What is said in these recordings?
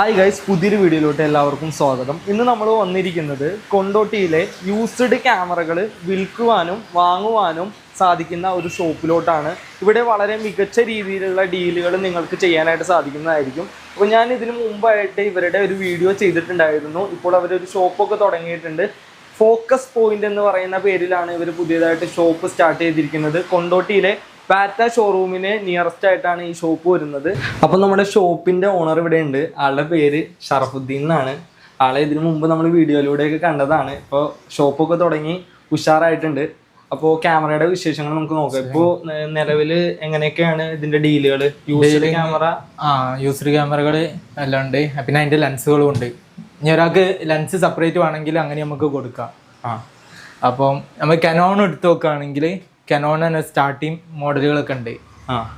Hi guys പുതിയൊരു വീഡിയോയിലോട്ട് എല്ലാവർക്കും സ്വാഗതം. ഇന്ന് നമ്മൾ വന്നിരിക്കുന്നത് കൊണ്ടോട്ടിയിലെ യൂസ്ഡ് ക്യാമറകൾ വിൽക്കുവാനും വാങ്ങുവാനും സാധിക്കുന്ന ഒരു ഷോപ്പിലോട്ടാണ് ഇവിടെ വളരെ മികച്ച രീതിയിലുള്ള ഡീലുകൾ നിങ്ങൾക്ക് ചെയ്യാനായിട്ട് സാധിക്കുന്നതായിരിക്കും. അപ്പോൾ ഞാൻ ഇതിനു മുമ്പായിട്ട് ഇവരുടെ ഒരു വീഡിയോ ചെയ്തിട്ടുണ്ടായിരുന്നു. ഇപ്പോൾ അവരൊരു ഷോപ്പൊക്കെ തുടങ്ങിയിട്ടുണ്ട്. ഫോക്കസ് പോയിന്റ് എന്ന് പറയുന്ന പേരിലാണ് ഇവർ പുതിയതായിട്ട് ഷോപ്പ് സ്റ്റാർട്ട് ചെയ്തിരിക്കുന്നത്. കൊണ്ടോട്ടിയിലെ ബാറ്റ ഷോറൂമിന് നിയറസ്റ്റ് ആയിട്ടാണ് ഈ ഷോപ്പ് വരുന്നത്. അപ്പോൾ നമ്മുടെ ഷോപ്പിന്റെ ഓണർ ഇവിടെ ഉണ്ട്. ആളുടെ പേര് ഷറഫുദ്ദീൻ എന്നാണ്. ആളെ ഇതിനു മുമ്പ് നമ്മൾ വീഡിയോയിലൂടെയൊക്കെ കണ്ടതാണ്. ഇപ്പോൾ ഷോപ്പൊക്കെ തുടങ്ങി ഉഷാറായിട്ടുണ്ട്. അപ്പോൾ ക്യാമറയുടെ വിശേഷങ്ങൾ നമുക്ക് നോക്കാം. ഇപ്പോൾ നിലവിൽ എങ്ങനെയൊക്കെയാണ് ഇതിന്റെ ഡീലുകൾ യൂസ്ഡ് ക്യാമറ ആ യൂസ്ഡ് ക്യാമറകൾ എല്ലാം ഉണ്ട്. പിന്നെ അതിന്റെ ലെൻസുകളും ഉണ്ട്. ഇനി ഒരാൾക്ക് ലെൻസ് സെപ്പറേറ്റ് വേണമെങ്കിൽ അങ്ങനെ നമുക്ക് കൊടുക്കാം. ആ. അപ്പം നമ്മൾ കനോൺ എടുത്ത് നോക്കുകയാണെങ്കിൽ കനോൺ തന്നെ സ്റ്റാർട്ടിങ് മോഡലുകളൊക്കെ ഉണ്ട്.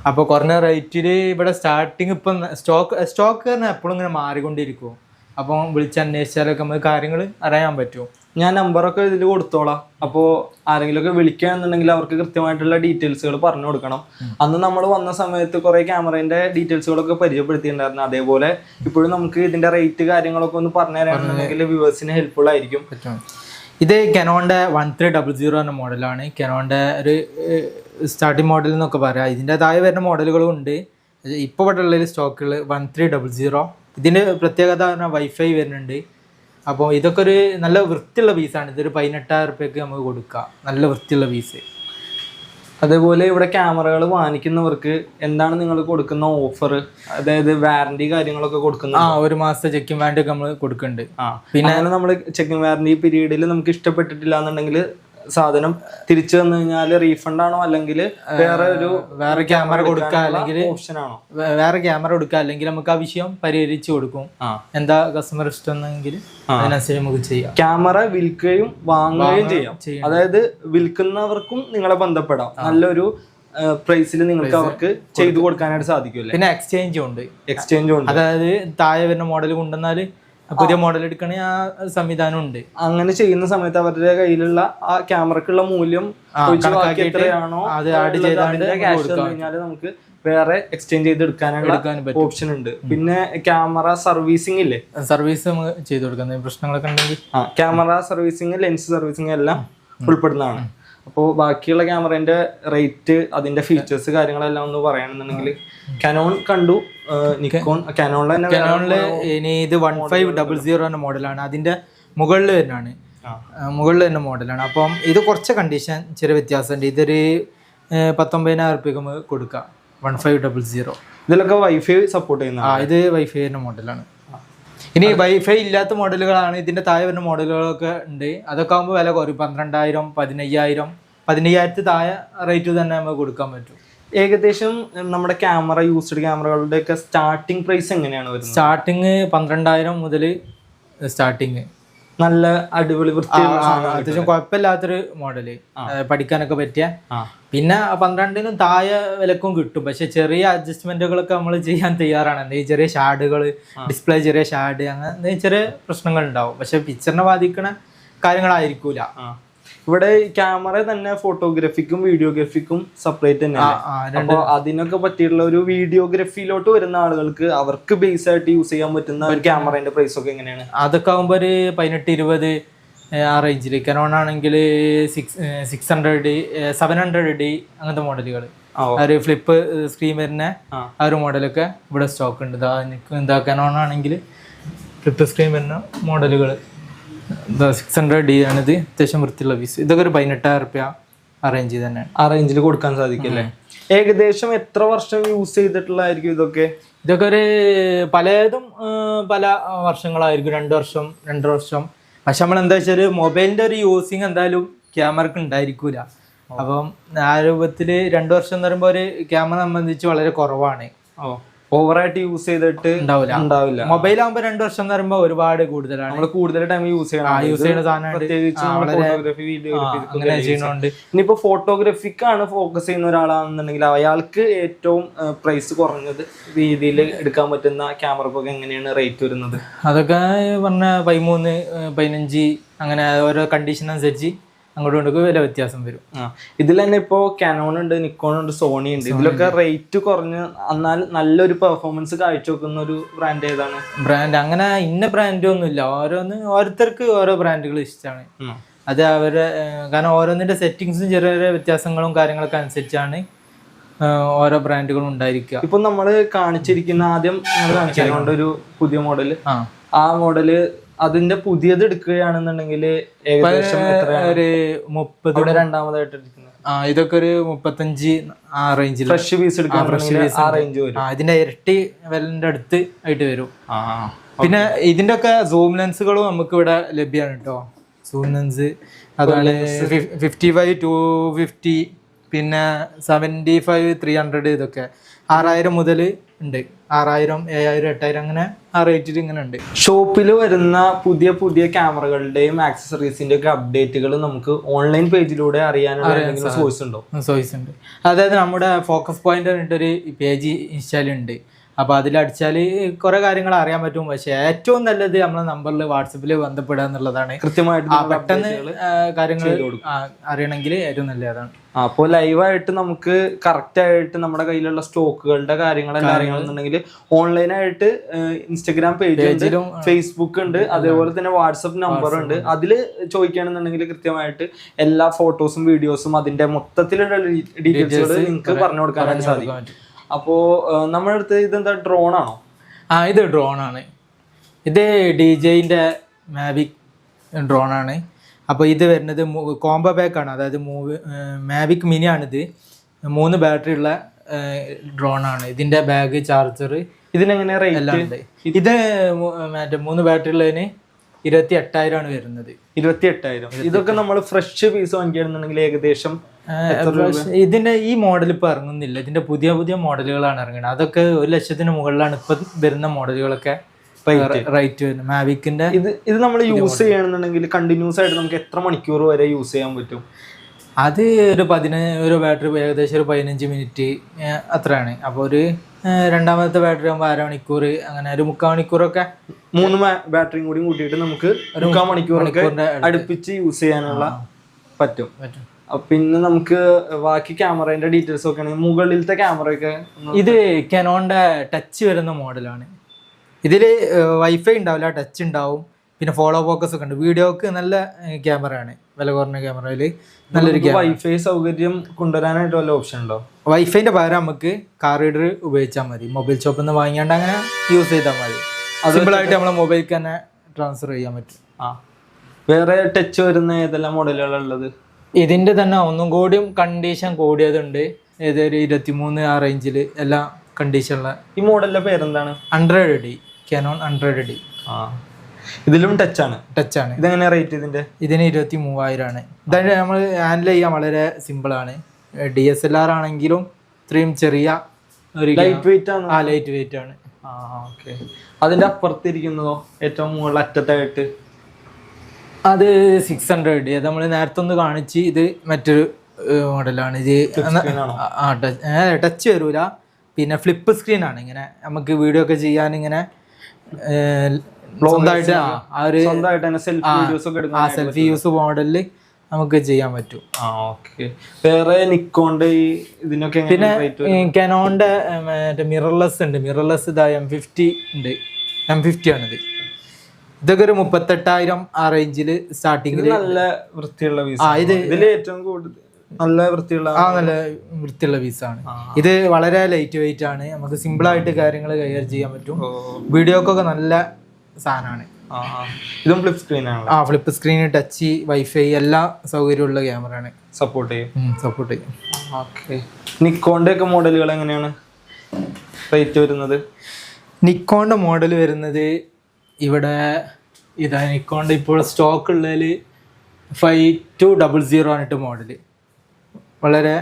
അപ്പോൾ കുറഞ്ഞ റേറ്റിൽ ഇവിടെ സ്റ്റാർട്ടിങ് ഇപ്പം സ്റ്റോക്ക് സ്റ്റോക്ക് തന്നെ എപ്പോഴും ഇങ്ങനെ മാറിക്കൊണ്ടിരിക്കും. വിളിച്ച് വിളിച്ചന്വേഷിച്ചാലൊക്കെ നമുക്ക് കാര്യങ്ങൾ അറിയാൻ പറ്റും. ഞാൻ നമ്പറൊക്കെ ഇതിൽ കൊടുത്തോളാം. അപ്പോൾ ആരെങ്കിലുമൊക്കെ വിളിക്കുകയാണെന്നുണ്ടെങ്കിൽ അവർക്ക് കൃത്യമായിട്ടുള്ള ഡീറ്റെയിൽസുകൾ പറഞ്ഞു കൊടുക്കണം. അന്ന് നമ്മൾ വന്ന സമയത്ത് കുറേ ക്യാമറേന്റെ ഡീറ്റെയിൽസുകളൊക്കെ പരിചയപ്പെടുത്തിയിട്ടുണ്ടായിരുന്നു. അതേപോലെ ഇപ്പോഴും നമുക്ക് ഇതിന്റെ റേറ്റ് കാര്യങ്ങളൊക്കെ ഒന്ന് പറഞ്ഞു തരാണെന്നുണ്ടെങ്കിൽ വ്യൂവേഴ്സിന് ഹെൽപ്ഫുൾ ആയിരിക്കും. പറ്റും. ഇത് കെനോണിന്റെ വൺ ത്രീ ഡബിൾ സീറോ എന്ന മോഡലാണ് കെനോണിന്റെ ഒരു സ്റ്റാർട്ടിംഗ് മോഡൽ എന്നൊക്കെ പറയാം. ഇതിന്റെതായ വരുന്ന മോഡലുകളും ഉണ്ട്. ഇപ്പോൾ ഇവിടെ ഉള്ള സ്റ്റോക്കുകൾ വൺ ത്രീ ഡബിൾ സീറോ ഇതിന്റെ പ്രത്യേകത പറഞ്ഞാൽ വൈഫൈ വരുന്നുണ്ട്. അപ്പോൾ ഇതൊക്കെ ഒരു നല്ല വൃത്തിയുള്ള പീസാണ് ഇതൊരു പതിനെട്ടായിരം റുപ്യക്ക് നമുക്ക് കൊടുക്കാം. നല്ല വൃത്തിയുള്ള പീസ് അതേപോലെ ഇവിടെ ക്യാമറകൾ വാങ്ങിക്കുന്നവർക്ക് എന്താണ് നിങ്ങൾ കൊടുക്കുന്ന ഓഫർ അതായത് വാറന്റി കാര്യങ്ങളൊക്കെ കൊടുക്കുന്ന ആ ഒരു മാസത്തെ ചെക്കിംഗ് വാറന്റി ഒക്കെ നമ്മൾ കൊടുക്കുന്നുണ്ട്. ആ പിന്നെ നമ്മൾ ചെക്കിംഗ് വാറന്റി പീരീഡിൽ നമുക്ക് ഇഷ്ടപ്പെട്ടിട്ടില്ല എന്നുണ്ടെങ്കിൽ സാധനം തിരിച്ചു വന്നു കഴിഞ്ഞാൽ റീഫണ്ട് ആണോ? അല്ലെങ്കിൽ വേറെ ഒരു വേറെ ക്യാമറ കൊടുക്കുക അല്ലെങ്കിൽ ഓപ്ഷൻ ആണോ? വേറെ ക്യാമറ കൊടുക്കുക അല്ലെങ്കിൽ നമുക്ക് ആ വിഷയം പരിഹരിച്ചു കൊടുക്കും. എന്താ കസ്റ്റമർ ഇഷ്ടമെന്നെങ്കിൽ അതിനനുസരിച്ച് നമുക്ക് ചെയ്യാം. ക്യാമറ വിൽക്കുകയും വാങ്ങുകയും ചെയ്യാം. അതായത് വിൽക്കുന്നവർക്കും നിങ്ങളെ ബന്ധപ്പെടാം. നല്ലൊരു പ്രൈസിൽ നിങ്ങൾക്ക് അവർക്ക് ചെയ്തു കൊടുക്കാനായിട്ട് സാധിക്കുമല്ലോ? പിന്നെ എക്സ്ചേഞ്ചും ഉണ്ട്. എക്സ്ചേഞ്ചും ഉണ്ട്. അതായത് താഴെ വരുന്ന മോഡൽ കൊണ്ടുവന്നാൽ പുതിയ മോഡൽ എടുക്കണേ ആ സംവിധാനം ഉണ്ട് അങ്ങനെ ചെയ്യുന്ന സമയത്ത് അവരുടെ കയ്യിലുള്ള ആ ക്യാമറക്കുള്ള മൂല്യം എത്രയാണോ അത് ആഡ് ചെയ്താണ്ട് കഴിഞ്ഞാൽ ക്യാഷ് കഴിഞ്ഞാൽ നമുക്ക് വേറെ എക്സ്ചേഞ്ച് ചെയ്ത് എടുക്കാനുള്ള ഓപ്ഷൻ ഉണ്ട്. പിന്നെ ക്യാമറ സർവീസിംഗ് ഇല്ലേ? സർവീസ് ചെയ്ത് ചെയ്തു കൊടുക്കുന്നത്. പ്രശ്നങ്ങളൊക്കെ ഉണ്ടെങ്കിൽ ക്യാമറ സർവീസിംഗ് ലെൻസ് സർവീസിംഗ് എല്ലാം ഉൾപ്പെടുന്നതാണ്. അപ്പോൾ ബാക്കിയുള്ള ക്യാമറേന്റെ റേറ്റ് അതിന്റെ ഫീച്ചേഴ്സ് കാര്യങ്ങളെല്ലാം ഒന്ന് പറയുകയാണെന്നുണ്ടെങ്കിൽ കനോൺ കണ്ടു. നിക്കോൺ കനോണിലെ തന്നെ ഇനി ഇത് വൺ ഫൈവ് ഡബിൾ സീറോ എന്ന മോഡലാണ് അതിന്റെ മുകളിൽ തന്നെയാണ് മുകളിൽ തന്നെ മോഡലാണ് അപ്പം ഇത് കുറച്ച് കണ്ടീഷൻ ചെറിയ വ്യത്യാസമുണ്ട്. ഇതൊരു പത്തൊമ്പതിനായിരം റുപ്യക്ക് നമുക്ക് കൊടുക്കാം. വൺ ഫൈവ് ഡബിൾ സീറോ ഇതിലൊക്കെ വൈഫൈ സപ്പോർട്ട് ചെയ്യുന്ന ആ ഇത് വൈഫൈ മോഡലാണ് ഇനി വൈഫൈ ഇല്ലാത്ത മോഡലുകളാണ് ഇതിന്റെ താഴെ വരുന്ന മോഡലുകളൊക്കെ ഉണ്ട്. അതൊക്കെ ആകുമ്പോൾ വില കുറയും. പന്ത്രണ്ടായിരം പതിനയ്യായിരം പതിനയ്യായിരത്തി താഴെ റേറ്റ് തന്നെ നമുക്ക് കൊടുക്കാൻ പറ്റും. ഏകദേശം നമ്മുടെ ക്യാമറ യൂസ്ഡ് ക്യാമറകളുടെ ഒക്കെ സ്റ്റാർട്ടിംഗ് പ്രൈസ് എങ്ങനെയാണ് വരുന്നത്? സ്റ്റാർട്ടിങ് പന്ത്രണ്ടായിരം മുതൽ സ്റ്റാർട്ടിങ് നല്ല അടിപൊളി വൃത്തിയുള്ള അത്യാവശ്യം കുഴപ്പമില്ലാത്തൊരു മോഡൽ പഠിക്കാനൊക്കെ പറ്റിയ. പിന്നെ പന്ത്രണ്ടിനും താഴെ വിലക്കും കിട്ടും. പക്ഷെ ചെറിയ അഡ്ജസ്റ്റ്മെന്റുകളൊക്കെ നമ്മൾ ചെയ്യാൻ തയ്യാറാണ്. എന്തെങ്കിലും ചെറിയ ഷാഡുകൾ ഡിസ്പ്ലേ ചെറിയ ഷാഡ് അങ്ങനെ ചെറിയ പ്രശ്നങ്ങൾ ഉണ്ടാവും. പക്ഷെ പിക്ചറിനെ ബാധിക്കണ കാര്യങ്ങളായിരിക്കൂല. ഇവിടെ ക്യാമറ തന്നെ ഫോട്ടോഗ്രാഫിക്കും വീഡിയോഗ്രാഫിക്കും സെപ്പറേറ്റ് തന്നെയാണ്. അപ്പോ അതിനൊക്കെ പറ്റിയിട്ടുള്ള ഒരു വീഡിയോഗ്രാഫിയിലോട്ട് വരുന്ന ആളുകൾക്ക് അവർക്ക് ബേസ് ആയിട്ട് യൂസ് ചെയ്യാൻ പറ്റുന്ന ഒരു ക്യാമറേന്റെ പ്രൈസ് ഒക്കെ എങ്ങനെയാണ്? അതൊക്കെ ആകുമ്പോൾ ഒരു പതിനെട്ട് ഇരുപത് ആ റേഞ്ചിൽ കനോൺ ആണെങ്കിൽ six six hundred D seven hundred D അങ്ങനത്തെ മോഡലുകൾ ഒരു ഫ്ലിപ്പ് സ്ക്രീൻ വരുന്ന ആ. ഒരു മോഡലൊക്കെ ഇവിടെ സ്റ്റോക്ക് ഉണ്ട്. ഇതാ എന്താ കനോൺ ആണെങ്കിൽ ഫ്ലിപ്പ് സ്ക്രീൻ വരുന്ന മോഡലുകൾ സിക്സ് ഹൺഡ്രഡ് ഡി ആണിത്. അത്യാവശ്യം വൃത്തിയുള്ള പീസ് ഇതൊക്കെ ഒരു പതിനെട്ടായിരം റുപ്യ ആ റേഞ്ചിൽ തന്നെയാണ്. ആ റേഞ്ചിൽ കൊടുക്കാൻ സാധിക്കും അല്ലേ ഏകദേശം എത്ര വർഷം യൂസ് ചെയ്തിട്ടുള്ളതായിരിക്കും ഇതൊക്കെ? ഇതൊക്കെ ഒരു പലതും പല വർഷങ്ങളായിരിക്കും. രണ്ട് വർഷം രണ്ടര വർഷം. പക്ഷെ നമ്മൾ എന്താ വെച്ചാൽ മൊബൈലിന്റെ ഒരു യൂസിങ് എന്തായാലും ക്യാമറക്ക് ഉണ്ടായിരിക്കൂല. അപ്പം ആ രൂപത്തിൽ രണ്ട് വർഷം എന്ന് പറയുമ്പോൾ ഒരു ക്യാമറ സംബന്ധിച്ച് വളരെ കുറവാണ്. ഓ. ഓവറായിട്ട് യൂസ് ചെയ്തിട്ട് ഉണ്ടാവില്ല. ഉണ്ടാവില്ല. മൊബൈൽ ആകുമ്പോ രണ്ടു വർഷം തരുമ്പോ ഒരുപാട് കൂടുതലാണ്. നമ്മൾ കൂടുതൽ ടൈം യൂസ് ചെയ്യണം. യൂസ് ചെയ്യുന്ന സാധനമാണ് ഇനിയിപ്പോ ഫോട്ടോഗ്രാഫിക്കാണ് ഫോക്കസ് ചെയ്യുന്ന ഒരാളാണെന്നുണ്ടെങ്കിൽ അയാൾക്ക് ഏറ്റവും പ്രൈസ് കുറഞ്ഞത് രീതിയിൽ എടുക്കാൻ പറ്റുന്ന ക്യാമറക്കൊക്കെ എങ്ങനെയാണ് റേറ്റ് വരുന്നത്? അതൊക്കെ പറഞ്ഞ പതിമൂന്ന് പതിനഞ്ച് അങ്ങനെ ഓരോ കണ്ടീഷൻ അനുസരിച്ച് അങ്ങോട്ടും ഇങ്ങോട്ടും വില വ്യത്യാസം വരും. ഇതിൽ തന്നെ ഇപ്പോ കാനോൺ ഉണ്ട് നിക്കോൺ ഉണ്ട് സോണി ഉണ്ട്. ഇതിലൊക്കെ റേറ്റ് കുറഞ്ഞ് എന്നാൽ നല്ലൊരു പെർഫോമൻസ് കാഴ്ചവെക്കുന്ന ഒരു ബ്രാൻഡ് ഏതാണ്? ബ്രാൻഡ് അങ്ങനെ ഇന്ന ബ്രാൻഡ് ഒന്നുമില്ല. ഓരോന്ന് ഓരോരുത്തർക്ക് ഓരോ ബ്രാൻഡുകൾ ഇഷ്ടമാണ്. അത് അവരെ കാരണം ഓരോന്നിന്റെ സെറ്റിങ്സും ചെറിയ ചെറിയ വ്യത്യാസങ്ങളും കാര്യങ്ങളൊക്കെ അനുസരിച്ചാണ് ഓരോ ബ്രാൻഡുകളും ഉണ്ടായിരിക്കുക. ഇപ്പൊ നമ്മൾ കാണിച്ചിരിക്കുന്ന ആദ്യം നമ്മൾ കാണിച്ചിട്ടുണ്ട് ഒരു പുതിയ മോഡൽ ആ. ആ മോഡൽ അതിന്റെ പുതിയത് എടുക്കുകയാണെന്നുണ്ടെങ്കിൽ ഏകദേശം ഒരു മുപ്പത് രണ്ടാമതായിട്ട് ആ ഇതൊക്കെ ഒരു മുപ്പത്തഞ്ച് ആ റേഞ്ചിൽ ഫ്രഷ് പീസ് എടുക്കുകയാണെന്നുണ്ടെങ്കിൽ ആ റേഞ്ച് വരും. ഇതിന്റെ ഇരട്ടി വിലന്റെ അടുത്ത് ആയിട്ട് വരും. ആ പിന്നെ ഇതിന്റെ ഒക്കെ സൂം ലെൻസുകളും നമുക്ക് ഇവിടെ ലഭ്യമാണ് കേട്ടോ. സൂം ലെൻസ് അതുപോലെ ഫിഫ്റ്റി ഫൈവ് ടു ഫിഫ്റ്റി പിന്നെ സെവന്റി ഫൈവ് ത്രീ ഹൺഡ്രഡ് ഇതൊക്കെ. ആറായിരം മുതൽ ഉണ്ട്. ആറായിരം ഏഴായിരം എട്ടായിരം അങ്ങനെ ആ റേറ്റിൽ ഇങ്ങനെ ഉണ്ട്. ഷോപ്പിൽ വരുന്ന പുതിയ പുതിയ ക്യാമറകളുടെയും ആക്സസറീസിന്റെ ഒക്കെ അപ്ഡേറ്റുകൾ നമുക്ക് ഓൺലൈൻ പേജിലൂടെ അറിയാനുള്ള സോഴ്സ് ഉണ്ടോ? സോഴ്സ് ഉണ്ട്. അതായത് നമ്മുടെ ഫോക്കസ് പോയിന്റ് പറഞ്ഞിട്ടൊരു പേജ് ഇൻസ്റ്റാൾ ഉണ്ട്. അപ്പോൾ അതിലടിച്ചാൽ കുറേ കാര്യങ്ങൾ അറിയാൻ പറ്റും. പക്ഷേ ഏറ്റവും നല്ലത് നമ്മളെ നമ്പറിൽ വാട്സപ്പിൽ ബന്ധപ്പെടുക എന്നുള്ളതാണ്. കൃത്യമായിട്ട് പെട്ടെന്ന് കാര്യങ്ങൾ അറിയണമെങ്കിൽ ഏറ്റവും നല്ലതാണ്. അപ്പോൾ ലൈവായിട്ട് നമുക്ക് കറക്റ്റ് ആയിട്ട് നമ്മുടെ കയ്യിലുള്ള സ്റ്റോക്കുകളുടെ കാര്യങ്ങളെല്ലാം അറിയണമെന്നുണ്ടെങ്കിൽ ഓൺലൈനായിട്ട് ഇൻസ്റ്റഗ്രാം പേജ് ഉണ്ട് പേജിലും, ഫേസ്ബുക്ക് ഉണ്ട് അതേപോലെ തന്നെ വാട്സപ്പ് നമ്പർ ഉണ്ട്. അതിൽ ചോദിക്കുകയാണെന്നുണ്ടെങ്കിൽ കൃത്യമായിട്ട് എല്ലാ ഫോട്ടോസും വീഡിയോസും അതിന്റെ മൊത്തത്തിലുള്ള ഡീറ്റെയിൽസുകൾ നിങ്ങൾക്ക് പറഞ്ഞു കൊടുക്കാനായിട്ട് സാധിക്കും. അപ്പോ നമ്മുടെ അടുത്ത് ഇതെന്താ? ഡ്രോൺ ആണോ? ആ ഇത് ഡ്രോൺ ആണ്. ഇത് ഡി ജെയിന്റെ മാവിക് ഡ്രോൺ ആണ്. അപ്പോൾ ഇത് വരുന്നത് കോംബോ പാക്ക് ആണ്. അതായത് മൂവ് മാവിക് മിനി ആണിത്. മൂന്ന് ബാറ്ററി ഉള്ള ഡ്രോൺ ആണ്. ഇതിന്റെ ബാഗ് ചാർജർ ഇതിനെങ്ങനെ എല്ലാം റേറ്റ് ഉണ്ട്. ഇത് മറ്റേ മൂന്ന് ബാറ്ററി ഉള്ളതിന് ഇരുപത്തി എട്ടായിരമാണ് വരുന്നത്. ഇരുപത്തി എട്ടായിരം ഇതൊക്കെ നമ്മൾ ഫ്രഷ് പീസ് വാങ്ങിക്കുകയാണെന്നുണ്ടെങ്കിൽ ഏകദേശം ഇതിന്റെ ഈ മോഡൽ ഇപ്പൊ ഇറങ്ങുന്നില്ല. ഇതിന്റെ പുതിയ പുതിയ മോഡലുകളാണ് ഇറങ്ങുന്നത്. അതൊക്കെ ഒരു ലക്ഷത്തിന് മുകളിലാണ് ഇപ്പൊ വരുന്ന മോഡലുകളൊക്കെ റൈറ്റ് വരുന്നത്. മാവിക്കിന്റെ ഇത് ഇത് നമ്മൾ യൂസ് ചെയ്യണമെന്നുണ്ടെങ്കിൽ കണ്ടിന്യൂസ് ആയിട്ട് നമുക്ക് എത്ര മണിക്കൂർ വരെ യൂസ് ചെയ്യാൻ പറ്റും? അത് ഒരു പതിനഞ്ച് ഒരു ബാറ്ററി ഏകദേശം ഒരു പതിനഞ്ച് മിനിറ്റ് അത്രയാണ്. അപ്പോൾ ഒരു രണ്ടാമത്തെ ബാറ്ററി ആകുമ്പോൾ അരമണിക്കൂർ അങ്ങനെ ഒരു മുക്കാൽ മണിക്കൂറൊക്കെ മൂന്ന് ബാറ്ററിയും കൂടി കൂട്ടിയിട്ട് നമുക്ക് മുക്കാൽ മണിക്കൂറൊക്കെ അടുപ്പിച്ച് യൂസ് ചെയ്യാനുള്ള പറ്റും. പറ്റും. പിന്നെ നമുക്ക് ബാക്കി ക്യാമറേന്റെ ഡീറ്റെയിൽസ് ഒക്കെ ആണെങ്കിൽ മുകളിലത്തെ ക്യാമറയൊക്കെ ഒക്കെ ഇത് കനോണിന്റെ ടച്ച് വരുന്ന മോഡലാണ്. ഇതിൽ വൈഫൈ ഉണ്ടാവില്ല ടച്ച് ഉണ്ടാവും. പിന്നെ ഫോളോ ഫോക്കസ് ഒക്കെ ഉണ്ട്. വീഡിയോക്ക് നല്ല ക്യാമറ ആണ്. വില കുറഞ്ഞ ക്യാമറയിൽ നല്ലൊരു വൈഫൈ സൗകര്യം കൊണ്ടുവരാനായിട്ട് വല്ല ഓപ്ഷൻ ഉണ്ടോ? വൈഫൈന്റെ പകരം നമുക്ക് കാർ റീഡർ ഉപയോഗിച്ചാൽ മതി. മൊബൈൽ ഷോപ്പിൽ നിന്ന് വാങ്ങിയാണ്ട് അങ്ങനെ യൂസ് ചെയ്താൽ മതി. സിമ്പിളായിട്ട് നമ്മളെ മൊബൈലിൽ തന്നെ ട്രാൻസ്ഫർ ചെയ്യാൻ പറ്റും. ആ. വേറെ ടച്ച് വരുന്ന ഏതെല്ലാം മോഡലുകളാണ് ഉള്ളത്? ഇതിന്റെ തന്നെ ഒന്നും കൂടിയും കണ്ടീഷൻ കൂടിയതുണ്ട്. ഏതൊരു ഇരുപത്തിമൂന്ന് ആ റേഞ്ചിൽ എല്ലാ കണ്ടീഷനുള്ള ഈ മോഡലിന്റെ പേരെന്താണ്? Hundred D Canon hundred D ആ. ഇതിലും ടച്ചാണ് ടച്ചാണ് ഇതെങ്ങനെ റേറ്റ് ഇതിന്റെ ഇതിന് ഇരുപത്തി മൂവായിരമാണ് ഇതായിട്ട് നമ്മൾ ഹാൻഡിൽ ചെയ്യാൻ വളരെ സിമ്പിളാണ് ഡി എസ് എൽ ആർ ആണെങ്കിലും ഇത്രയും ചെറിയ ഒരു ലൈറ്റ് വെയിറ്റ് ആണ്? ആ ലൈറ്റ് വെയിറ്റ് ആണ്. ആ ഓക്കെ അതിന്റെ അപ്പുറത്തിരിക്കുന്നതോ ഏറ്റവും മുകളിൽ അറ്റത്തായിട്ട്? അത് സിക്സ് ഹൺഡ്രഡ് നമ്മൾ നേരത്തെ ഒന്ന് കാണിച്ച് ഇത് മറ്റൊരു മോഡലാണ് ഇത് ആ ടച്ച് വരൂല. പിന്നെ ഫ്ലിപ്പ് സ്ക്രീൻ ആണ്. ഇങ്ങനെ നമുക്ക് വീഡിയോ ഒക്കെ ചെയ്യാൻ ഇങ്ങനെ സ്വന്തമായിട്ട് ആ, ഒരു ആ സെൽഫി യൂസ് മോഡലിൽ നമുക്ക് ചെയ്യാൻ പറ്റും. ആ ഓക്കെ വേറെ നിക്കോണ്ട് ഇതിനൊക്കെ പിന്നെ കനോന്റെ മറ്റേ മിറർലെസ് ഉണ്ട്. മിറർലെസ് ഇതാ എം ഫിഫ്റ്റി ഉണ്ട്. എം ഫിഫ്റ്റി ആണിത്. ഇതൊക്കെ ഒരു മുപ്പത്തെട്ടായിരം ആ റേഞ്ചിൽ സ്റ്റാർട്ടിങ്ങിൽ നല്ല വൃത്തിയുള്ള പീസ് ആ, ഇത് ഇതിൽ ഏറ്റവും കൂടുതൽ നല്ല വൃത്തിയുള്ള ആ നല്ല വൃത്തിയുള്ള പീസാണ് ഇത് വളരെ ലൈറ്റ് വെയിറ്റ് ആണ്. നമുക്ക് സിമ്പിൾ ആയിട്ട് കാര്യങ്ങൾ കൈകാര്യം ചെയ്യാൻ പറ്റും. വീഡിയോക്കൊക്കെ നല്ല സാധനമാണ്. ഇതും ഫ്ലിപ്പ് സ്ക്രീൻ ആണ് ആ ഫ്ലിപ്പ് സ്ക്രീൻ ടച്ച് വൈഫൈ എല്ലാ സൗകര്യമുള്ള ക്യാമറ ആണ്. സപ്പോർട്ട് ചെയ്യും. സപ്പോർട്ട് ചെയ്യും. ഓക്കെ നിക്കോന്റെ ഒക്കെ മോഡലുകൾ എങ്ങനെയാണ് റേറ്റ് വരുന്നത്? നിക്കോണ്ട മോഡൽ വരുന്നത് ഇവിടെ ഇതാ നിക്കോണിന്റെ ഇപ്പോൾ സ്റ്റോക്ക് ഉള്ളതിൽ ഫൈവ് ടു ഡബിൾ സീറോ ആണിട്ട് മോഡൽ വളരെ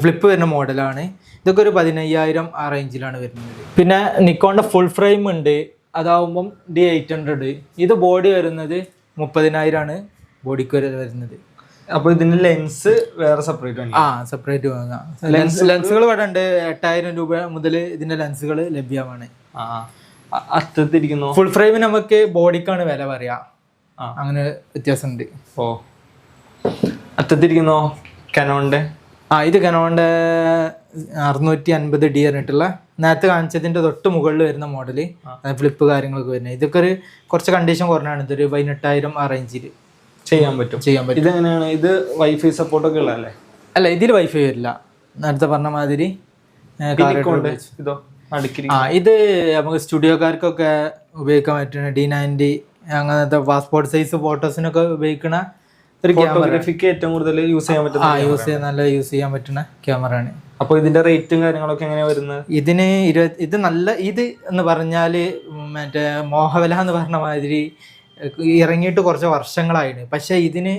ഫ്ലിപ്പ് വരുന്ന മോഡലാണ് ഇതൊക്കെ ഒരു പതിനയ്യായിരം ആ റേഞ്ചിലാണ് വരുന്നത്. പിന്നെ നിക്കോണിന്റെ ഫുൾ ഫ്രെയിം ഉണ്ട്. അതാവുമ്പം ഡി എയ്റ്റ് ഹൺഡ്രഡ് ഇത് ബോഡി വരുന്നത് മുപ്പതിനായിരമാണ് ബോഡിക്ക് വരുന്നത്. അപ്പോൾ ഇതിന്റെ ലെൻസ് വേറെ സെപ്പറേറ്റ് ആണ്. ആ സെപ്പറേറ്റ് വാങ്ങാം ലെൻസ് ലെൻസുകൾ ഇവിടെ ഉണ്ട്. എട്ടായിരം രൂപ മുതൽ ഇതിന്റെ ലെൻസുകൾ ലഭ്യമാണ്. ആ. അ- ഫുൾ ഫ്രെയിം നമുക്ക് ബോഡിക്കാണ് വില പറയാ. അങ്ങനെ വ്യത്യാസമുണ്ട്. ഓ. അറ്റത്തിരിക്കുന്നോ കനോണിന്റെ. ആ ഇത് കനോണിന്റെ അറുന്നൂറ്റി അൻപത് ഡി പറഞ്ഞിട്ടുള്ള നേരത്തെ കാണിച്ചതിന്റെ തൊട്ട് മുകളിൽ വരുന്ന മോഡൽ ഫ്ലിപ്പ് കാര്യങ്ങളൊക്കെ വരുന്നത്. ഇതൊക്കെ ഒരു കുറച്ച് കണ്ടീഷൻ കുറഞ്ഞാണ്. ഇതൊരു പതിനെട്ടായിരം ആ റേഞ്ചിൽ ചെയ്യാൻ പറ്റും. ചെയ്യാൻ പറ്റും. ഇതെങ്ങനെയാണ്? ഇത് വൈഫൈ സപ്പോർട്ടൊക്കെ ഉള്ളതല്ലേ? അല്ല ഇതിൽ വൈഫൈ വരില്ല. നേരത്തെ പറഞ്ഞ മാതിരി ഇതോ? ആ ഇത് നമുക്ക് സ്റ്റുഡിയോക്കാർക്കൊക്കെ ഉപയോഗിക്കാൻ പറ്റുന്ന ഡി നയന്റി അങ്ങനത്തെ പാസ്പോർട്ട് സൈസ് ഫോട്ടോസിനൊക്കെ ഉപയോഗിക്കുന്ന ഒരു ഫോട്ടോഗ്രാഫിക്ക് ഏറ്റവും കൂടുതൽ യൂസ് ചെയ്യാൻ പറ്റുന്ന ആ യൂസ് ചെയ്യാൻ നല്ല യൂസ് ചെയ്യാൻ പറ്റുന്ന ക്യാമറ ആണ്. അപ്പൊ ഇതിന്റെ റേറ്റും കാര്യങ്ങളൊക്കെ എങ്ങനെയാ വരുന്നത്? ഇതിന് ഇരുപത്തി ഇത് നല്ല ഇത് എന്ന് പറഞ്ഞാൽ മറ്റേ മോഹവല എന്ന് പറഞ്ഞ മാതിരി ഇറങ്ങിയിട്ട് കുറച്ച് വർഷങ്ങളായിട്ട് പക്ഷെ ഇതിന്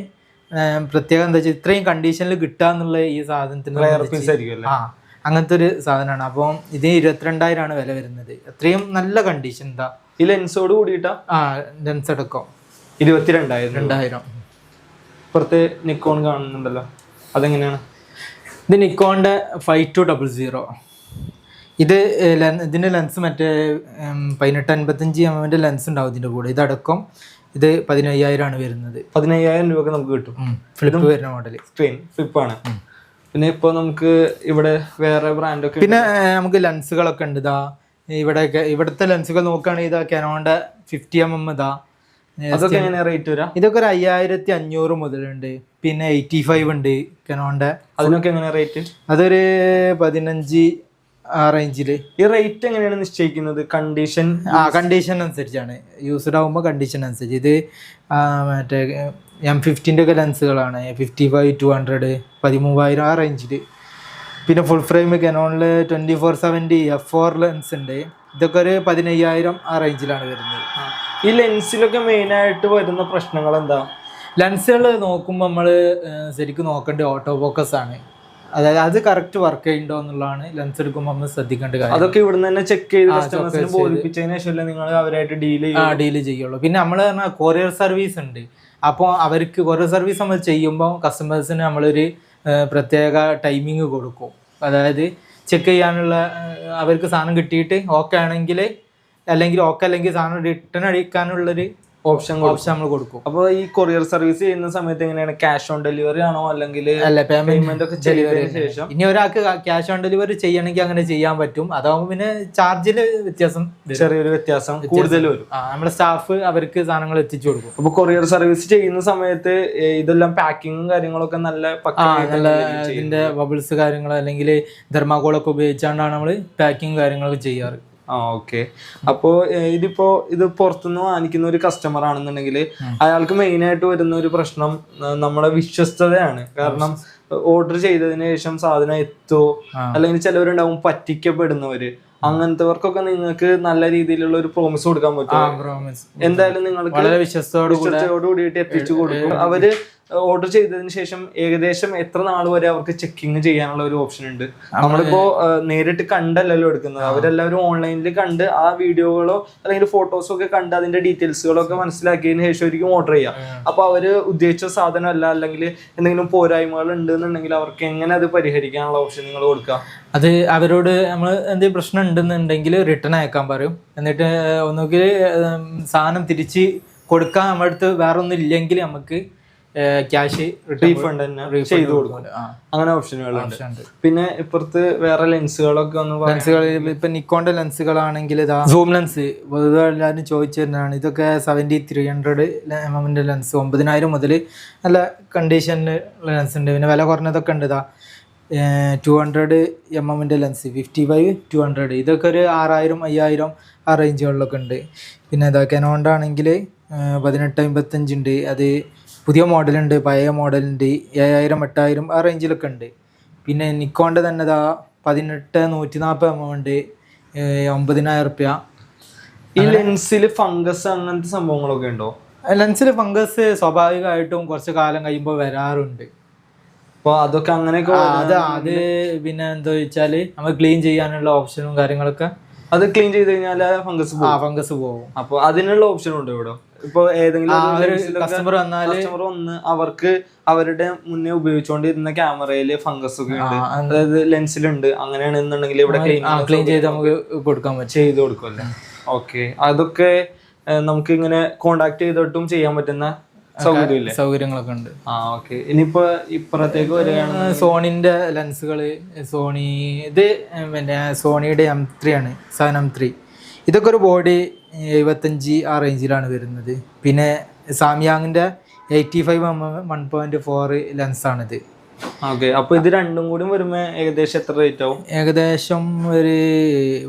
പ്രത്യേകം എന്താ വെച്ചാൽ ഇത്രയും കണ്ടീഷനിൽ കിട്ടുക എന്നുള്ള ഈ സാധനത്തിന്റെ ആ അങ്ങനത്തെ ഒരു സാധനമാണ്. അപ്പോൾ ഇതിന് ഇരുപത്തിരണ്ടായിരമാണ് വില വരുന്നത്. അത്രയും നല്ല കണ്ടീഷൻ എന്താ ഈ ലെൻസോട് കൂടിയിട്ടാ? ആ ലെൻസ് അടക്കം ഇരുപത്തിരണ്ടായിരം രൂപ. രണ്ടായിരം. പുറത്ത് നിക്കോൺ കാണുന്നുണ്ടല്ലോ. അതെങ്ങനെയാണ്? ഇത് നിക്കോണിന്റെ ഫൈവ് ടു ഡബിൾ സീറോ ഇത് ഇതിന്റെ ലെൻസ് മറ്റേ പതിനെട്ട് അൻപത്തഞ്ച് എം എമ്മിന്റെ ലെൻസ് ഉണ്ടാവും ഇതിന്റെ കൂടെ. ഇതടക്കം ഇത് പതിനയ്യായിരമാണ് വരുന്നത്. പതിനയ്യായിരം രൂപ നമുക്ക് കിട്ടും. ഫ്ലിപ്പ് വരുന്ന മോഡൽ സ്ക്രീൻ ഫ്ലിപ്പാണ് പിന്നെ ഇപ്പൊ നമുക്ക് ഇവിടെ വേറെ ബ്രാൻഡൊക്കെ പിന്നെ നമുക്ക് ലെൻസുകളൊക്കെ ഉണ്ട് ഇതാ. ഇവിടെ ഇവിടുത്തെ ലെൻസുകൾ നോക്കുകയാണെങ്കിൽ ഇതാ കനോണ്ട ഫിഫ്റ്റി എം എം ഇതാ. അതൊക്കെ എങ്ങനെ റേറ്റ് വരാ? ഇതൊക്കെ ഒരു അയ്യായിരത്തി അഞ്ഞൂറ് മുതലുണ്ട്. പിന്നെ എയ്റ്റി ഫൈവ് ഉണ്ട് കനോണ്ട അതിനൊക്കെ എങ്ങനെയാ റേറ്റ് അതൊരു പതിനഞ്ച് ആ റേഞ്ചിൽ ഈ റേറ്റ് എങ്ങനെയാണ് നിശ്ചയിക്കുന്നത്? കണ്ടീഷൻ ആ കണ്ടീഷൻ അനുസരിച്ചാണ്. യൂസ്ഡ് ആകുമ്പോൾ കണ്ടീഷൻ അനുസരിച്ച്. ഇത് മറ്റേ എം ഫിഫ്റ്റീന്റെ ഒക്കെ ലെൻസുകളാണ് ഫിഫ്റ്റി ഫൈവ് ടു ഹൺഡ്രഡ് പതിമൂവായിരം ആ റേഞ്ചിൽ പിന്നെ full frame കനോണിൽ twenty four seventy F four lens ഉണ്ട്. ഇതൊക്കെ ഒരു പതിനയ്യായിരം ആ റേഞ്ചിലാണ് വരുന്നത്. ഈ ലെൻസിലൊക്കെ മെയിനായിട്ട് വരുന്ന പ്രശ്നങ്ങൾ എന്താ ലെൻസുകൾ നോക്കുമ്പോൾ നമ്മൾ ശരിക്കും നോക്കേണ്ടത് ഓട്ടോ ഫോക്കസ് ആണ്. അതായത് അത് കറക്റ്റ് വർക്ക് ചെയ്യുന്നുണ്ടോ എന്നുള്ളതാണ് ലെൻസ് എടുക്കുമ്പോൾ നമ്മൾ ശ്രദ്ധിക്കേണ്ട കാര്യം. അതൊക്കെ ഇവിടുന്ന് തന്നെ ചെക്ക് ചെയ്ത് കസ്റ്റമേഴ്സിന്. ബോധിപ്പിച്ചതിന് ശേഷമല്ലേ നിങ്ങൾ അവരായിട്ട് ഡീൽ ആ ചെയ്യും ഡീൽ ചെയ്യുള്ളൂ. പിന്നെ നമ്മൾ പറഞ്ഞാൽ കൊറിയർ സർവീസ് ഉണ്ട്. അപ്പോൾ അവർക്ക് കൊറിയർ സർവീസ് നമ്മൾ ചെയ്യുമ്പോൾ കസ്റ്റമേഴ്സിന് നമ്മളൊരു പ്രത്യേക ടൈമിങ് കൊടുക്കും. അതായത് ചെക്ക് ചെയ്യാനുള്ള അവർക്ക് സാധനം കിട്ടിയിട്ട് ഓക്കെ ആണെങ്കിൽ അല്ലെങ്കിൽ ഓക്കെ അല്ലെങ്കിൽ സാധനം റിട്ടേൺ അടിക്കാനുള്ളൊരു ഓപ്ഷൻ ഓപ്ഷൻ നമ്മൾ കൊടുക്കും. അപ്പൊ ഈ കൊറിയർ സർവീസ് ചെയ്യുന്ന സമയത്ത് എങ്ങനെയാണ്? ക്യാഷ് ഓൺ ഡെലിവറി ആണോ? അല്ലെങ്കിൽ അല്ല പേയ്മെന്റ് ഒക്കെ ചെയ്തതിന് ശേഷം? ഇനി ഒരാൾക്ക് ക്യാഷ് ഓൺ ഡെലിവറി ചെയ്യണമെങ്കിൽ അങ്ങനെ ചെയ്യാൻ പറ്റും. അതാവുമ്പോൾ പിന്നെ ചാർജിൽ വ്യത്യാസം ചെറിയൊരു വ്യത്യാസം കൂടുതൽ വരും. നമ്മുടെ സ്റ്റാഫ് അവർക്ക് സാധനങ്ങൾ എത്തിച്ചു കൊടുക്കും. അപ്പൊ കൊറിയർ സർവീസ് ചെയ്യുന്ന സമയത്ത് ഇതെല്ലാം പാക്കിങ്ങും കാര്യങ്ങളൊക്കെ നല്ല നല്ല ഇതിന്റെ ബബിൾസ് കാര്യങ്ങൾ അല്ലെങ്കിൽ ധർമാകോളൊക്കെ ഉപയോഗിച്ചാണ്ടാണ് നമ്മൾ പാക്കിങ് കാര്യങ്ങളൊക്കെ ചെയ്യാറ്. ആ ഓക്കെ. അപ്പോ ഇതിപ്പോ ഇത് പുറത്തുനിന്ന് വാങ്ങിക്കുന്ന ഒരു കസ്റ്റമർ ആണെന്നുണ്ടെങ്കിൽ അയാൾക്ക് മെയിൻ ആയിട്ട് വരുന്ന ഒരു പ്രശ്നം നമ്മുടെ വിശ്വസ്തതയാണ്. കാരണം ഓർഡർ ചെയ്തതിന് ശേഷം സാധനം എത്തുമോ അല്ലെങ്കിൽ ചിലവരുണ്ടാവും പറ്റിക്കപ്പെടുന്നവര്. അങ്ങനത്തെവർക്കൊക്കെ നിങ്ങൾക്ക് നല്ല രീതിയിലുള്ള ഒരു പ്രോമിസ് കൊടുക്കാൻ പറ്റും എന്തായാലും നിങ്ങൾക്ക് വളരെ വിശ്വസ്തയോട് കൂടിയിട്ട് എത്തിച്ചു കൊടുക്കും. അവർ ഓർഡർ ചെയ്തതിന് ശേഷം ഏകദേശം എത്ര നാൾ വരെ അവർക്ക് ചെക്കിങ് ചെയ്യാനുള്ള ഒരു ഓപ്ഷൻ ഉണ്ട്? നമ്മളിപ്പോ നേരിട്ട് കണ്ടല്ലല്ലോ എടുക്കുന്നത്. അവരെല്ലാവരും ഓൺലൈനിൽ കണ്ട് ആ വീഡിയോകളോ അല്ലെങ്കിൽ ഫോട്ടോസോ ഒക്കെ കണ്ട് അതിന്റെ ഡീറ്റെയിൽസുകളോ ഒക്കെ മനസ്സിലാക്കിയതിന് ശേഷം ആയിരിക്കും ഓർഡർ ചെയ്യാം. അപ്പൊ അവർ ഉദ്ദേശിച്ച സാധനം അല്ല അല്ലെങ്കിൽ എന്തെങ്കിലും പോരായ്മകൾ ഉണ്ട് എന്നുണ്ടെങ്കിൽ അവർക്ക് എങ്ങനെ അത് പരിഹരിക്കാനുള്ള ഓപ്ഷൻ നിങ്ങൾ കൊടുക്കുക അത് അവരോട് നമ്മൾ എന്തെങ്കിലും പ്രശ്നം ഉണ്ടെന്നുണ്ടെങ്കിൽ റിട്ടേൺ അയക്കാൻ പറയും. എന്നിട്ട് ഒന്നുകിൽ സാധനം തിരിച്ച് കൊടുക്കാൻ നമ്മുടെ അടുത്ത് വേറെ ഒന്നും ഇല്ലെങ്കിൽ നമുക്ക് ക്യാഷ് റീഫണ്ട് തന്നെ ചെയ്തു കൊടുക്കും. അങ്ങനെ ഓപ്ഷനുകളുണ്ട് പിന്നെ ഇപ്പുറത്ത് വേറെ ലെൻസുകളൊക്കെ ഒന്ന് ലെൻസുകൾ ഇപ്പൊ നിക്കോണ്ട ലെൻസുകളാണെങ്കിൽ ഇതാ സൂം ലെൻസ് പൊതുവെ എല്ലാവരും ചോദിച്ചു തരുന്നതാണ് ഇതൊക്കെ സെവന്റി ത്രീ ഹൺഡ്രഡ് എം എമ്മിന്റെ ലെൻസ് ഒമ്പതിനായിരം മുതൽ നല്ല കണ്ടീഷനിൽ ലെൻസ് ഉണ്ട്. പിന്നെ വില കുറഞ്ഞതൊക്കെ ഉണ്ട് ഇതാ. ടു ഹൺഡ്രഡ് എം എമ്മിന്റെ lens fifty five two hundred ഇതൊക്കെ ഒരു ആറായിരം അയ്യായിരം ആ റേഞ്ചുകളിലൊക്കെ ഉണ്ട്. പിന്നെ ഇതാ കെനോണ്ട ആണെങ്കിൽ പതിനെട്ട് അമ്പത്തഞ്ചുണ്ട് അത് പുതിയ മോഡലുണ്ട് പഴയ മോഡലുണ്ട് ഏഴായിരം എട്ടായിരം ആ റേഞ്ചിലൊക്കെ ഉണ്ട്. പിന്നെ നിക്കോണിന്റെ തന്നെ ഇതാ പതിനെട്ട് നൂറ്റി നാൽപ്പത് എമൗണ്ട് ഒമ്പതിനായിരം റുപ്യ. ഈ ലെൻസിൽ ഫംഗസ് അങ്ങനത്തെ സംഭവങ്ങളൊക്കെ ഉണ്ടോ? ലെൻസിൽ ഫംഗസ് സ്വാഭാവികമായിട്ടും കുറച്ച് കാലം കഴിയുമ്പോൾ വരാറുണ്ട്. അപ്പോൾ അതൊക്കെ അങ്ങനെയൊക്കെ അത് അത് പിന്നെ എന്താ വെച്ചാൽ നമ്മൾ ക്ലീൻ ചെയ്യാനുള്ള ഓപ്ഷനും കാര്യങ്ങളൊക്കെ അത് ക്ലീൻ ചെയ്ത് കഴിഞ്ഞാൽ ഫംഗസ് ആ ഫംഗസ് പോകും അപ്പോൾ അതിനുള്ള ഓപ്ഷൻ ഉണ്ടോ ഇവിടെ? ഇപ്പൊ ഏതെങ്കിലും കസ്റ്റമർ വന്നാൽ കസ്റ്റമർ ഒന്ന് അവർക്ക് അവരുടെ മുന്നേ ഉപയോഗിച്ചുകൊണ്ടിരുന്ന ക്യാമറയിൽ ഫംഗസ് ഒക്കെ ഉണ്ട്. അതായത് ലെൻസിലുണ്ട് അങ്ങനെയാണെന്നുണ്ടെങ്കിൽ ഇവിടെ ക്ലീൻ ചെയ്ത് നമുക്ക് കൊടുക്കാൻ പറ്റും. ചെയ്ത് കൊടുക്കുമല്ലേ ഓക്കെ അതൊക്കെ നമുക്ക് ഇങ്ങനെ കോണ്ടാക്ട് ചെയ്തിട്ടും ചെയ്യാൻ പറ്റുന്ന സൗകര്യമില്ലേ? സൗകര്യങ്ങളൊക്കെ ഉണ്ട്. ആ ഓക്കെ ഇനിയിപ്പോ ഇപ്പുറത്തേക്ക് വരികയാണ് സോണിന്റെ ലെൻസുകൾ സോണി ഇത് പിന്നെ സോണിയുടെ എം ത്രീ ആണ്. സെവൻ എം ത്രീ ഇതൊക്കെ ഒരു ബോഡി എഴുപത്തഞ്ച് ആ റേഞ്ചിലാണ് വരുന്നത്. പിന്നെ സാംയാങ്ങിന്റെ eighty five M M one point four ലെൻസാണിത്. Okay അപ്പൊ ഇത് രണ്ടും കൂടി വരുമ്പോൾ ഏകദേശം എത്ര റേറ്റ് ആവും? ഏകദേശം ഒരു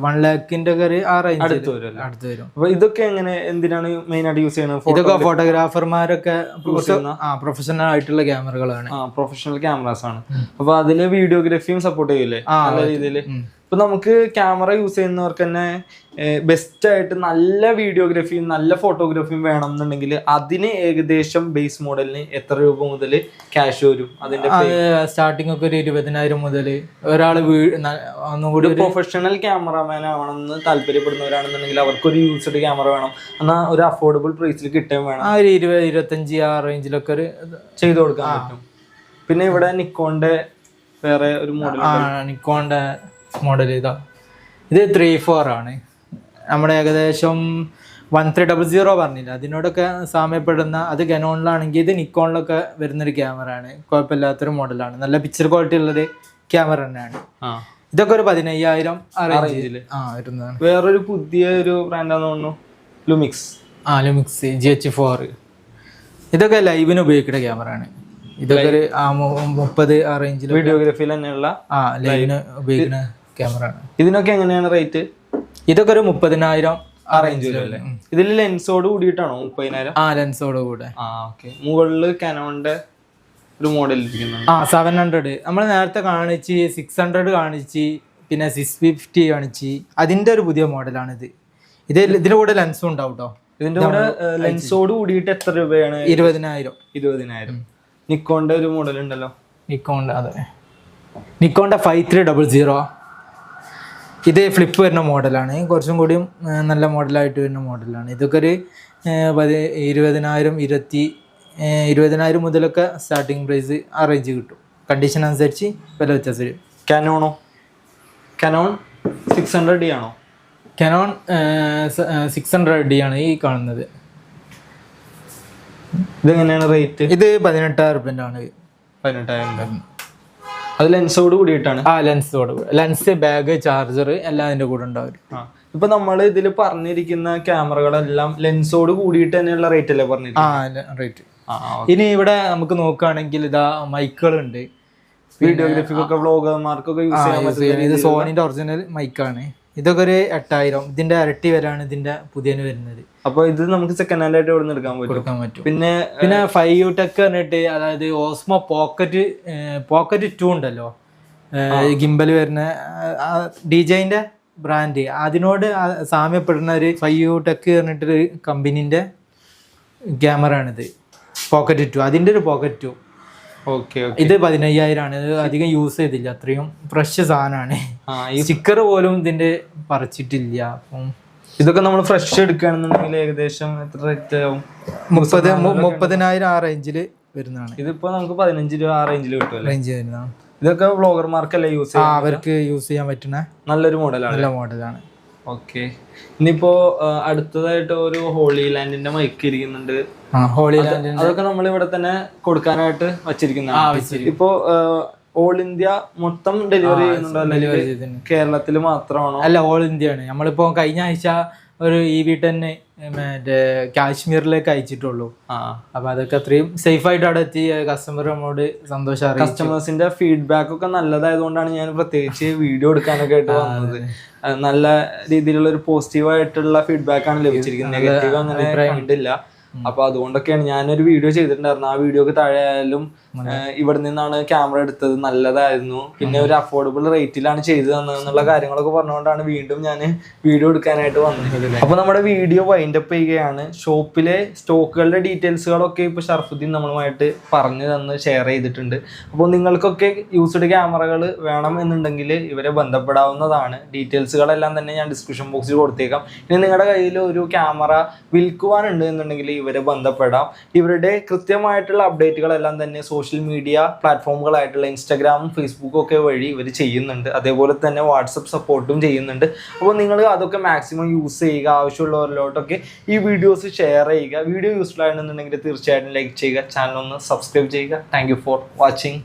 വൺ ലാഖിന്റെ ഒക്കെ ഒരു ആ റേഞ്ച് അടുത്ത് വരും? അടുത്ത് വരും. അപ്പൊ ഇതൊക്കെ എങ്ങനെ എന്തിനാണ് മെയിൻ ആയിട്ട് യൂസ് ചെയ്യുന്നത്? ഇതൊക്കെ ഫോട്ടോഗ്രാഫർമാരൊക്കെ ആ പ്രൊഫഷണൽ ആയിട്ടുള്ള ക്യാമറകളാണ് ആ പ്രൊഫഷണൽ ക്യാമറാസ് ആണ്. അപ്പൊ അതിന് വീഡിയോഗ്രാഫിയും സപ്പോർട്ട് ചെയ്യൂലേ ആ രീതിയിൽ ഇപ്പൊ നമുക്ക് ക്യാമറ യൂസ് ചെയ്യുന്നവർക്ക് തന്നെ ബെസ്റ്റ് ആയിട്ട് നല്ല വീഡിയോഗ്രാഫിയും നല്ല ഫോട്ടോഗ്രാഫിയും വേണം എന്നുണ്ടെങ്കിൽ അതിന് ഏകദേശം ബേസ് മോഡലിന് എത്ര രൂപ മുതൽ ക്യാഷ് വരും? അതിന്റെ സ്റ്റാർട്ടിംഗ് ഒക്കെ ഒരു ഇരുപതിനായിരം മുതൽ ഒരാൾ ഒന്നുകൂടി പ്രൊഫഷണൽ ക്യാമറമാൻ ആവണമെന്ന് താല്പര്യപ്പെടുന്നവരാണെന്നുണ്ടെങ്കിൽ അവർക്ക് ഒരു യൂസ്ഡ് ക്യാമറ വേണം. എന്നാൽ ഒരു അഫോർഡബിൾ പ്രൈസിൽ കിട്ടുകയും വേണം. ആ ഒരു ഇരുപത് ഇരുപത്തഞ്ച് ആ റേഞ്ചിലൊക്കെ ഒരു ചെയ്തു കൊടുക്കാൻ പറ്റും. പിന്നെ ഇവിടെ നിക്കോന്റെ വേറെ ഒരു മോഡൽ നിക്കോണിന്റെ മോഡൽ ഇതാ ഇത് ത്രീ ഫോർ ആണ്. നമ്മുടെ ഏകദേശം വൺ ത്രീ ഡബിൾ സീറോ പറഞ്ഞില്ല? അതിനോടൊക്കെ സാമ്യപ്പെടുന്ന അത് ഗനോണിലാണെങ്കിൽ ഇത് നിക്കോണിലൊക്കെ വരുന്നൊരു ക്യാമറ ആണ്. കുഴപ്പമില്ലാത്തൊരു മോഡലാണ് നല്ല പിക്ചർ ക്വാളിറ്റി ഉള്ളൊരു ക്യാമറ തന്നെയാണ്. ഇതൊക്കെ ഒരു പതിനയ്യായിരം ആ റേഞ്ചിൽ ആ വരുന്നതാണ്. വേറൊരു പുതിയ ഒരു ബ്രാൻഡാന്ന് തോന്നുന്നു. ലുമിക്സ് ആ ലുമിക്സ് ജി എച്ച് ഫോർ ഇതൊക്കെ ലൈവിന് ഉപയോഗിക്കുന്ന ക്യാമറ ആണ്. ഇതൊക്കെ ഒരു മുപ്പത് ആ റേഞ്ചിൽ വീഡിയോഗ്രാഫിയിൽ തന്നെയുള്ള ആ ലൈവിന് ഉപയോഗിക്കുന്ന ക്യാമറ ആണ്. ഇതിനൊക്കെ എങ്ങനെയാണ് റേറ്റ് ഇതൊക്കെ ഒരു മുപ്പതിനായിരം ആ റേഞ്ച് ഇതിൽ ലെൻസോട് കൂടിയിട്ടാണോ മുപ്പതിനായിരം? ആ ലെൻസോട് കൂടെ. ആ ഓക്കെ മുകളിൽ കനോണിന്റെ ഒരു മോഡൽ ആ സെവൻ ഹൺഡ്രഡ് നമ്മൾ നേരത്തെ കാണിച്ച് സിക്സ് ഹൺഡ്രഡ് കാണിച്ച് പിന്നെ സിക്സ് ഫിഫ്റ്റി കാണിച്ച് അതിന്റെ ഒരു പുതിയ മോഡലാണിത്. ഇത് ഇതിന്റെ കൂടെ ലെൻസും ഉണ്ടാവും കേട്ടോ ഇതിന്റെ കൂടെ ലെൻസോട് കൂടിയിട്ട് എത്ര രൂപയാണ്? ഇരുപതിനായിരം. ഇരുപതിനായിരം. നിക്കോണ്ട ഒരു മോഡൽ ഉണ്ടല്ലോ. നിക്കോണിന്റെ അതെ. നിക്കോണിന്റെ ഫൈവ് ത്രീ ഡബിൾ സീറോ ഇത് ഫ്ലിപ്പ് വരുന്ന മോഡലാണ്. കുറച്ചും കൂടിയും നല്ല മോഡലായിട്ട് വരുന്ന മോഡലാണ്. ഇതൊക്കെ ഒരു പതി ഇരുപതിനായിരം ഇരുപത്തി ഇരുപതിനായിരം മുതലൊക്കെ സ്റ്റാർട്ടിങ് പ്രൈസ് ആ റേഞ്ച് കിട്ടും. കണ്ടീഷൻ അനുസരിച്ച് വില വ്യത്യാസം വരും. കനോണോ കനോൺ സിക്സ് ഹൺഡ്രഡ് ഡി ആണോ? കനോൺ സിക്സ് ഹൺഡ്രഡ് ഡി ആണ് ഈ കാണുന്നത്. ഇതെങ്ങനെയാണ് റേറ്റ് ഇത് പതിനെട്ടായിരം റുപ്യന്റെ ആണ്. പതിനെട്ടായിരം അത് ലെൻസോട് കൂടിയിട്ടാണ്. ആ ലെൻസോട് ലെൻസ് ബാഗ് ചാർജർ എല്ലാം അതിന്റെ കൂടെ ഉണ്ടാവും. ഇപ്പൊ നമ്മൾ ഇതിൽ പറഞ്ഞിരിക്കുന്ന ക്യാമറകളെല്ലാം ലെൻസോട് കൂടിയിട്ട് തന്നെയുള്ള റേറ്റ് അല്ലേ പറഞ്ഞു ആ റേറ്റ് ഇനി ഇവിടെ നമുക്ക് നോക്കുകയാണെങ്കിൽ ഇതാ മൈക്കുകളുണ്ട് വീഡിയോഗ്രാഫിക്കൊക്കെ വ്ളോഗർമാർക്കൊക്കെ യൂസ് ചെയ്യാൻ പറ്റും ഇത് സോണിന്റെ ഒറിജിനൽ മൈക്കാണ് ഇതൊക്കെ ഒരു എട്ടായിരം. ഇതിന്റെ ഇരട്ടി വരാണ് ഇതിന്റെ പുതിയന് വരുന്നത്. അപ്പൊ ഇത് നമുക്ക് സെക്കൻഡ് ഹാൻഡ് ആയിട്ട് ഇവിടെ എടുക്കാൻ കൊടുക്കാൻ പറ്റും. പിന്നെ പിന്നെ ഫൈവ് ടെക് പറഞ്ഞിട്ട് അതായത് ഓസ്മോ പോക്കറ്റ് പോക്കറ്റ് ടു ഉണ്ടല്ലോ. ഗിംബൽ വരുന്ന ഡിജൈന്റെ ബ്രാൻഡ് അതിനോട് സാമ്യപ്പെടുന്ന ഒരു ഫൈവ് യു ടെക് പറഞ്ഞിട്ടൊരു കമ്പനീന്റെ ക്യാമറ ആണിത്. പോക്കറ്റ് ടു അതിന്റെ ഒരു പോക്കറ്റ് ടു ഇത് പതിനയ്യായിരം ആണ് ഇത് അധികം യൂസ് ചെയ്തില്ല. അത്രയും ഫ്രഷ് സാധനമാണ് സ്റ്റിക്കർ പോലും ഇതിന്റെ പറിച്ചിട്ടില്ല. അപ്പം ഇതൊക്കെ നമ്മൾ ഫ്രഷ് എടുക്കുകയാണെന്നുണ്ടെങ്കിൽ ഏകദേശം എത്ര റേറ്റ് ആവും? മുപ്പത് മുപ്പതിനായിരം ആ റേഞ്ചിൽ വരുന്നതാണ്. ഇതിപ്പോ നമുക്ക് പതിനഞ്ച് രൂപ ആ റേഞ്ചിൽ കിട്ടും റേഞ്ച് വരുന്നതാണ്. ഇതൊക്കെ വ്ളോഗർമാർക്കല്ലേ യൂസ് അവർക്ക് യൂസ് ചെയ്യാൻ പറ്റുന്ന നല്ലൊരു മോഡലാണ് നല്ല മോഡലാണ് ഓക്കെ. ഇനിയിപ്പോ അടുത്തതായിട്ട് ഒരു ഹോളി ലാൻഡിന്റെ മൈക്ക് ഇരിക്കുന്നുണ്ട്. ഹോളി ലാൻഡിന്റെ അതൊക്കെ നമ്മൾ ഇവിടെ തന്നെ കൊടുക്കാനായിട്ട് വച്ചിരിക്കുന്നതാണ്. ഇപ്പോ ഓൾ ഇന്ത്യ മൊത്തം ഡെലിവറി ചെയ്യുന്നുണ്ടോ? ഡെലിവറി ചെയ്തിട്ടുണ്ട്. കേരളത്തിൽ മാത്രമാണോ? അല്ല ഓൾ ഇന്ത്യ ആണ്. നമ്മളിപ്പോ കഴിഞ്ഞ ആഴ്ച ഒരു ഇ വി ടെന്നെ മറ്റേ കാശ്മീരിലേക്ക് അയച്ചിട്ടുള്ളൂ. അപ്പൊ അതൊക്കെ അത്രയും സേഫ് ആയിട്ട് അവിടെ എത്തി കസ്റ്റമർ നമ്മളോട് സന്തോഷം കസ്റ്റമേഴ്സിന്റെ ഫീഡ്ബാക്ക് ഒക്കെ നല്ലതായതുകൊണ്ടാണ് ഞാൻ പ്രത്യേകിച്ച് വീഡിയോ എടുക്കാനൊക്കെ ആയിട്ട് വന്നത്. നല്ല രീതിയിലുള്ള ഒരു പോസിറ്റീവ് ആയിട്ടുള്ള ഫീഡ്ബാക്ക് ആണ് ലഭിച്ചിരിക്കുന്നത്. നെഗറ്റീവ് അങ്ങനെ കണ്ടില്ല അപ്പൊ അതുകൊണ്ടൊക്കെയാണ് ഞാനൊരു വീഡിയോ ചെയ്തിട്ടുണ്ടായിരുന്നു ആ വീഡിയോക്ക് താഴെ ആയാലും ഇവിടെ നിന്നാണ് ക്യാമറ എടുത്തത്. നല്ലതായിരുന്നു. പിന്നെ ഒരു അഫോർഡബിൾ റേറ്റിലാണ് ചെയ്തു തന്നതെന്നുള്ള കാര്യങ്ങളൊക്കെ പറഞ്ഞുകൊണ്ടാണ് വീണ്ടും ഞാൻ വീഡിയോ എടുക്കാനായിട്ട് വന്നത്. അപ്പൊ നമ്മുടെ വീഡിയോ വൈൻഡ് വൈൻഡപ്പ് ചെയ്യുകയാണ്. ഷോപ്പിലെ സ്റ്റോക്കുകളുടെ ഡീറ്റെയിൽസുകളൊക്കെ ഇപ്പൊ ഷർഫുദ്ദീൻ നമ്മളുമായിട്ട് പറഞ്ഞു തന്ന് ഷെയർ ചെയ്തിട്ടുണ്ട്. അപ്പോൾ നിങ്ങൾക്കൊക്കെ യൂസ്ഡ് ക്യാമറകൾ വേണം എന്നുണ്ടെങ്കിൽ ഇവരെ ബന്ധപ്പെടാവുന്നതാണ്. ഡീറ്റെയിൽസുകളെല്ലാം തന്നെ ഞാൻ ഡിസ്ക്രിപ്ഷൻ ബോക്സിൽ കൊടുത്തേക്കാം. ഇനി നിങ്ങളുടെ കയ്യിൽ ഒരു ക്യാമറ വിൽക്കുവാനുണ്ട് എന്നുണ്ടെങ്കിൽ ഇവരെ ഇവരെ ബന്ധപ്പെടാം. ഇവരുടെ കൃത്യമായിട്ടുള്ള അപ്ഡേറ്റുകളെല്ലാം തന്നെ സോഷ്യൽ മീഡിയ പ്ലാറ്റ്ഫോമുകളായിട്ടുള്ള ഇൻസ്റ്റാഗ്രാമും ഫേസ്ബുക്കും ഒക്കെ വഴി ഇവർ ചെയ്യുന്നുണ്ട്. അതേപോലെ തന്നെ വാട്സപ്പ് സപ്പോർട്ടും ചെയ്യുന്നുണ്ട്. അപ്പോൾ നിങ്ങൾ അതൊക്കെ മാക്സിമം യൂസ് ചെയ്യുക ആവശ്യമുള്ളവരിലോട്ടൊക്കെ ഈ വീഡിയോസ് ഷെയർ ചെയ്യുക. വീഡിയോ യൂസ്ഫുൾ ആണെന്നുണ്ടെങ്കിൽ തീർച്ചയായിട്ടും ലൈക്ക് ചെയ്യുക. ചാനൽ ഒന്ന് സബ്സ്ക്രൈബ് ചെയ്യുക. Thank for watching